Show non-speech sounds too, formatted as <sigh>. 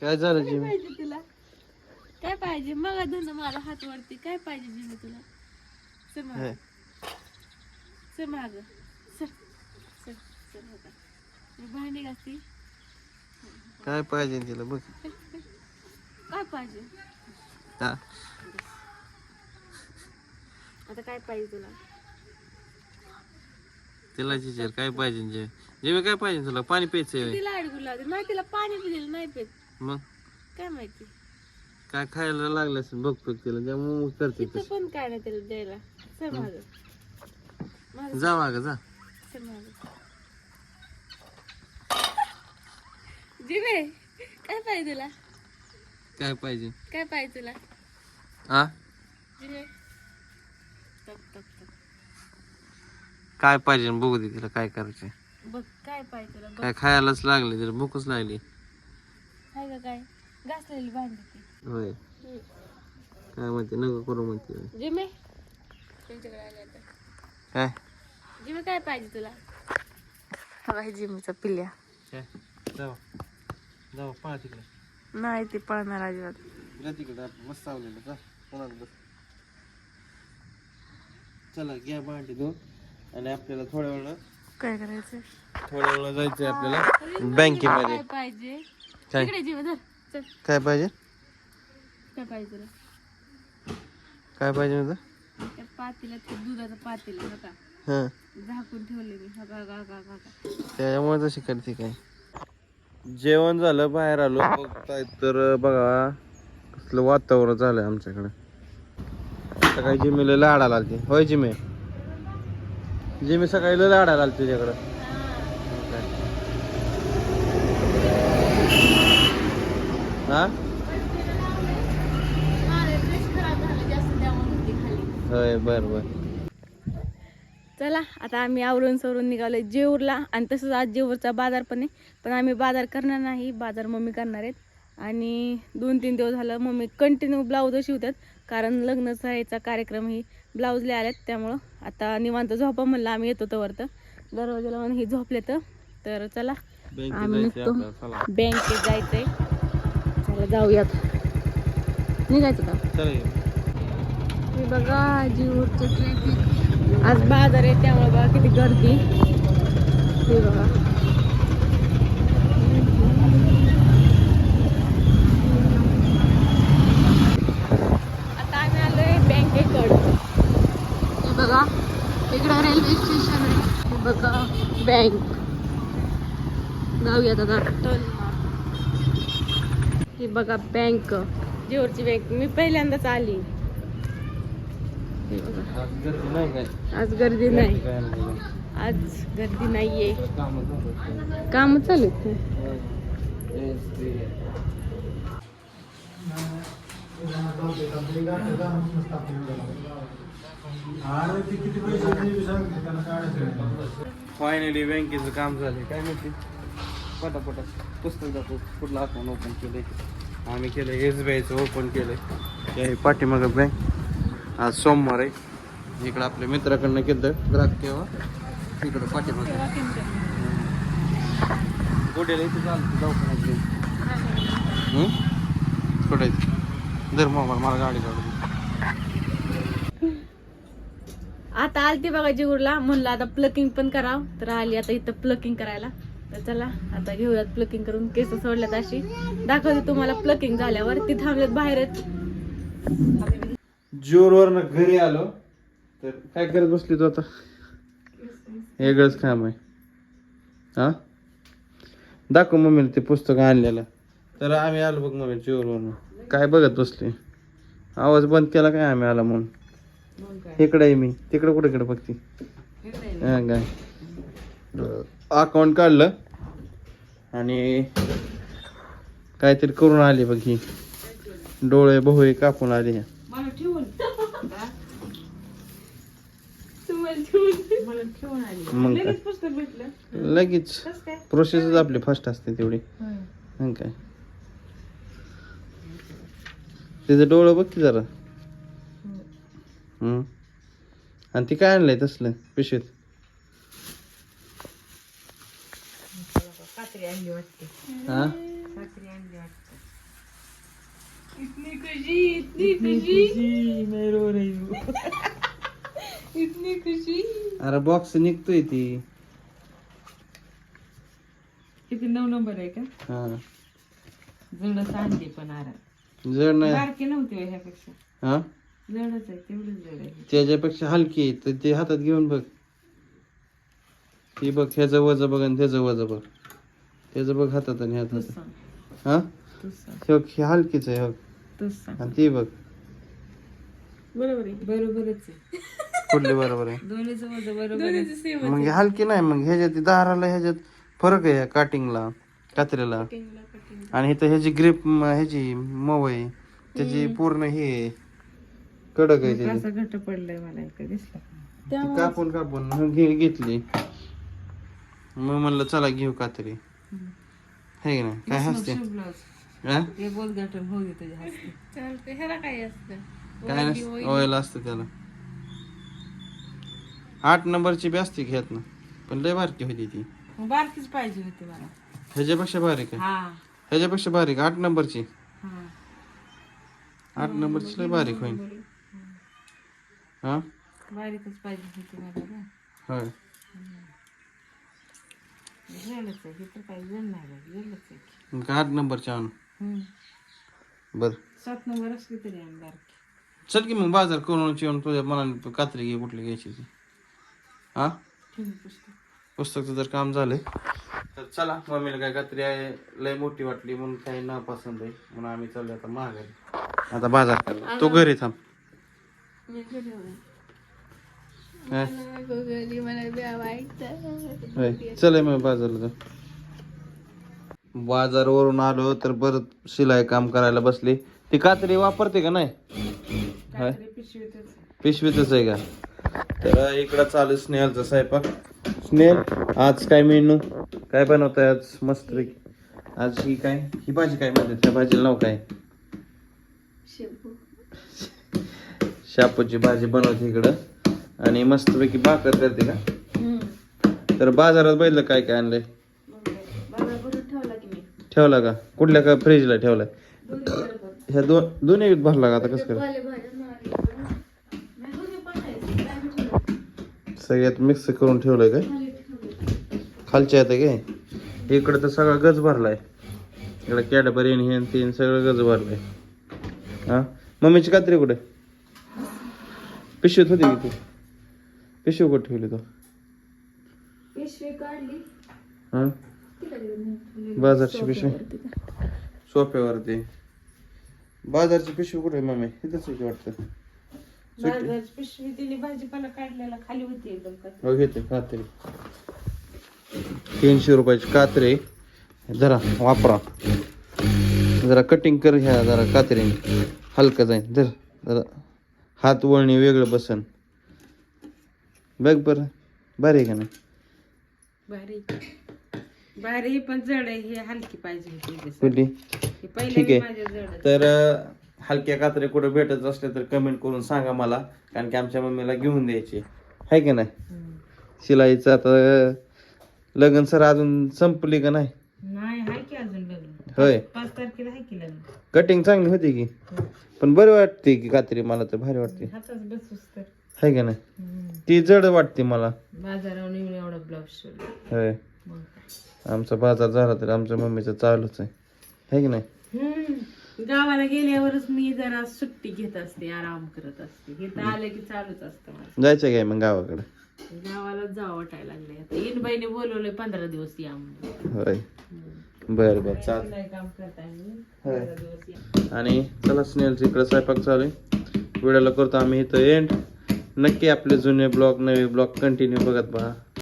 काय झालं जिमी? पाहिजे तुला? काय पाहिजे? मग धन मला हात वरती. काय पाहिजे जिमी तुला? सर माग. सर माग. सर सर सर बघा मी भांडी घासती. काय पाहिजे तिला? बघ. काय पाहिजे? हा. आता काय पाहिजे तुला? तिला विचार काय पाहिजे जे जेवे काय पाहिजे तुला? पाणी प्यायचंय. तिला अडगू लागते नाही तिला पाणी पिलेलं नाही पित. मग? काय माहिती? काय खायला लागलं असेल बघ बघ तिला. त्यामुळे मग करते तिथं तसं. पण काय नाही तिला द्यायला. माझं जा माग जा. जिवे काय पाहिजे तुला? काय पाहिजे? काय पाहिजे तुला? हा जिवे काय पाहिजे? बघू दे तिला काय करायचंय. बघ काय पाहिजे तुला? बघ. काय खायलाच लागले तिला भूकच लागली. हाय का काय? घासलेली भांडी ती. होय. काय म्हणते? नको करू म्हणते. जिमे. तुमच्याकडे आले आता. काय? जिमे काय पाहिजे तुला? बघा हे जिमीचा पिल्ल्या. काय? जाऊ. जाऊ पळा तिकडे. नाही ते पळणार अजिबात. जा तिकडे मस्त सावलेलं जा. कोणाला बस. चला घ्या भांडी दोन. आणि आपल्याला थोड्या वेळ काय करायचं थोड्या वेळ जायचंय आपल्याला बँकेमध्ये. काय पाहिजे? काय? इकडे जीव धर चल. काय पाहिजे? काय पाहिजे तुला? काय पाहिजे होतं त्या पातेला ते दुधाचं पातेलं हां. झाकून ठेवले मी. हा. त्याच्यामुळे तशी करते काय? जेवण झालं बाहेर आलो बघताय तर बघा कसलं वातावरण झालंय आमच्याकडे. सकाळी जिमीला लाडाला आलती. होय जिमे? जिमी सकाळी लय लाडाला आलती तुझ्याकडं हा? होय बर बर चला आता आम्ही आवरून सवरून निघालोय जेऊरला. आणि तसंच आज जेऊरचा बाजार पण आहे. पण आम्ही बाजार करणार नाही. बाजार मम्मी करणार आहेत. आणि दोन तीन दिवस झालं मम्मी कंटिन्यू ब्लाऊज शिवतात. कारण लग्नाचा याचा कार्यक्रम ही ब्लाऊजले आल्यात. त्यामुळं आता निवांत झोपा म्हणलं आम्ही येतो तर वरतं दरवाजाला म्हणून ही झोपले तर तर चला आम्ही निघतो. बँकेत जायचंय. चला जाऊयात. निघायचं का? हे बघा जीवचं ट्रॅफिक आज बाजार आहे त्यामुळे बघा किती गर्दी. हे बघा. आता आम्ही आलोय बँकेकडं. हे बघा इकडं रेल्वे स्टेशन आहे. हे बघा बँक जाऊयात आता. टोल हे बघा बँक जीवरची बँक मी पहिल्यांदाच आली. आज गर्दी नाही आज गर्दी नाहीये. काम काम चालू. फायनली बँकेचं काम झालं काय माहिती? पटापटा पुस्तक दाखव कुठलं अकाउंट ओपन केलंय? आम्ही केलं एस बी आयचं ओपन केलंय. हे आहे पाठीमागं बँक आज सोमवार आहे. इकडं आपल्या मित्राकडनं केलं ग्राहक केव्हा इकडं पाठीमागं. इथे चालतं दवाखान्यात दर मोबाईल मला गाडी काढू. आता आलती बघा जीवरला म्हणलं आता प्लकिंग पण करावं. तर आली आता इथं प्लकिंग करायला. तर चला आता घेऊयात प्लकिंग करून. केस सोडल्यात अशी. दाखवते तुम्हाला प्लकिंग झाल्यावर. ती थांबल्यात बाहेरच जोरवरनं घरी आलो. तर काय करत बसली तू आता? वेगळंच काम आहे. हा? दाखव मम्मीला ते पुस्तक आणलेलं. तर आम्ही आलो बघ मम्मी जोरवर काय बघत बसली? आवाज बंद केला काय आम्ही आला म्हणून? इकडे आहे मी. तिकडे कुठे इकडे बघते? काय अकाउंट काढलं. आणि काहीतरी करून आली बघ ही. डोळे बहुळे कापून आली. ह्या मग काय? लगेच प्रोसेसच आपली फर्स्ट असते तेवढी. मग काय? तिचं डोळं बघ की जरा. हम्म. आणि ती काय आणलंय तसलं? पिशवीत? कात्री आणली वाटते हा? कात्री आणली वाटते इतनी खुशी इतनी खुशी। मैं रो रही हूँ। <laughs> इतनी खुशी। अरे बॉक्स निघतोय ती। किती नऊ नंबर आहे का? हा. जडच आणली पण आरा जड नाही. बारकी नव्हती होय ह्यापेक्षा. हा? जडच आहे तेवढंच जड आहे. त्याच्यापेक्षा हलकी आहे तर ते हातात घेऊन बघ. ती बघ ह्याचं वज बघ आणि त्याचं वज बघ. त्याचं बघ हातात आणि हातात. हा? सांग. हे बघ, हे हलकीच आहे हे आणि ती बघ. बरोबर आहे. बरोबरच आहे. कुठली बरोबर आहे? दोन्हीचं माझं बरोबर आहे. दोन्हीचं सेम मग हे हलकी नाही मग ह्याच्यात ती दाराला ह्याच्यात फरक आहे काटिंगला कात्रीला आणि इथं ह्याची ग्रीप ह्याची मऊ आहे. त्याची पूर्ण हे आहे. कडक आहे त्याची. घट्ट पडलंय मला इकडे दिसलं. कापून कापून मग घे घेतली. मग म्हणलं चला घेऊ कात्री. हे की नाही? काय हसते हा? ते होऊ दे तुझ्या हस्ते। चालते ह्याला काय असतं काय नसतं ऑइल असतं त्याला. आठ नंबरची बी असते घेत ना पण लय बारकी होती ती. मग बारकीच पाहिजे होती मला. ह्याच्यापेक्षा बारीक आहे हा. ह्याच्यापेक्षा बारीक आठ नंबरची? हा. आठ नंबरची लय बारीक होईल हा बारीकच पाहिजे होती मला ना. होय. जडच आहे तर काही जड नाही बाई, जडच आहे. की. मग आठ नंबरची आणू? हम्म. बर. सात नंबर असली तरी आण बारकी चल की मग बाजार करून येऊन तुझ्या मनाने कात्री घे कुठली घ्यायची ती. हा? ठेवून पुस्तक. पुस्तकचं जर काम झालंय तर चला मम्मीला काय कात्री आहे लय मोठी वाटली म्हणून काही ना पसंत आहे. म्हणून आम्ही चाललो आता महागारी आता बाजार करायला तो घरी थांब. चल मग बाजारला जाऊ बाजारवरून आलो तर परत शिलाई काम करायला बसली. ती कात्री वापरते का नाही? पिशवीतच आहे का? तर इकडं चालू स्नेहलचा स्वयंपाक. स्नेहल आज काय मेनू? काय बनवताय आज? मस्त आज ही काय? ही भाजी काय म्हणते? त्या भाजीला नाव काय? शेपू. शापूची भाजी बनवते इकडं. आणि मस्तपैकी भाकर करते का? तर बाजारात बघितलं काय काय आणलंय? ठेवला की? कुठल्या का फ्रीजला ठेवलाय ह्या दोन दोन्ही भरला का आता? कसं कर? सगळ्यात मिक्स करून ठेवलंय काय. खालच्या येते काय? इकडं तर सगळा गज भरलाय. इकडं कॅडबरी हे आणि ते आणि सगळं गज भरलाय. हा? मम्मीची कात्री कुठे? पिशवीत होती की ती? पिशवी कुठे ठेवली तो? पिशवी काढली. हा. बाजारची पिशवी? सोफ्यावरती बाजारची पिशवी कुठे मम्मी इथंच आहे की वाटतं बाजाराची पिशवी दिली भाजीपाला काढलेला खाली होती एकदम का हो घेते कात्री तीनशे रुपयाची कात्री. जरा वापरा. जरा कटिंग कर ह्या जरा कात्रीने. हलकं जाईल जर जरा. हात वळणी वेगळं बसन. बघ बरं. भारी आहे का नाही? भारी भारी पण जड आहे. हे हलकी पाहिजे होती हे सर. कुठली? हे पहिले ठीक आहे. जड. तर अं, हलक्या कात्रे कुठे भेटत असले तर कमेंट करून सांगा मला कारण की आमच्या मम्मीला घेऊन द्यायची. आहे की नाही. शिलाईचं आता अं, लग्न सर अजून संपली का नाही? नाही हाय की अजून लग्न? होय. पाच तारखेला हाय की लग्न? कटिंग चांगली होती की? पण बरं वाटते की कात्री मला तर भारी वाटते हातात बसूस तर. आहे का नाही? हम्म. ती जड वाटते मला. बाजारावर येऊन एवढा ब्लाऊज शिवला. होय. मग काय. आमचा बाजार झाला तर आमच्या मम्मीचं चालूच आहे. है की नाही? हम्म. गावाला गेल्यावरच मी जरा सुट्टी घेत असते आराम करत असते. इथं आलं की चालूच असतं माझं. जायचं काय मग गावाकडे? गावाला जावं वाटायला लागले आता इनबाईने बोलवले पंधरा दिवस या म्हणून. होय. बरं बरं चाल. काम करताय मी होय. पंधरा दिवस या. आणि चला स्नेहलचं इकडे स्वयंपाक चालू आहे. व्हिडिओला करतो आम्ही इथं एंड नक्की आपले जुने ब्लॉग नवे ब्लॉग कंटिन्यू बघत पहा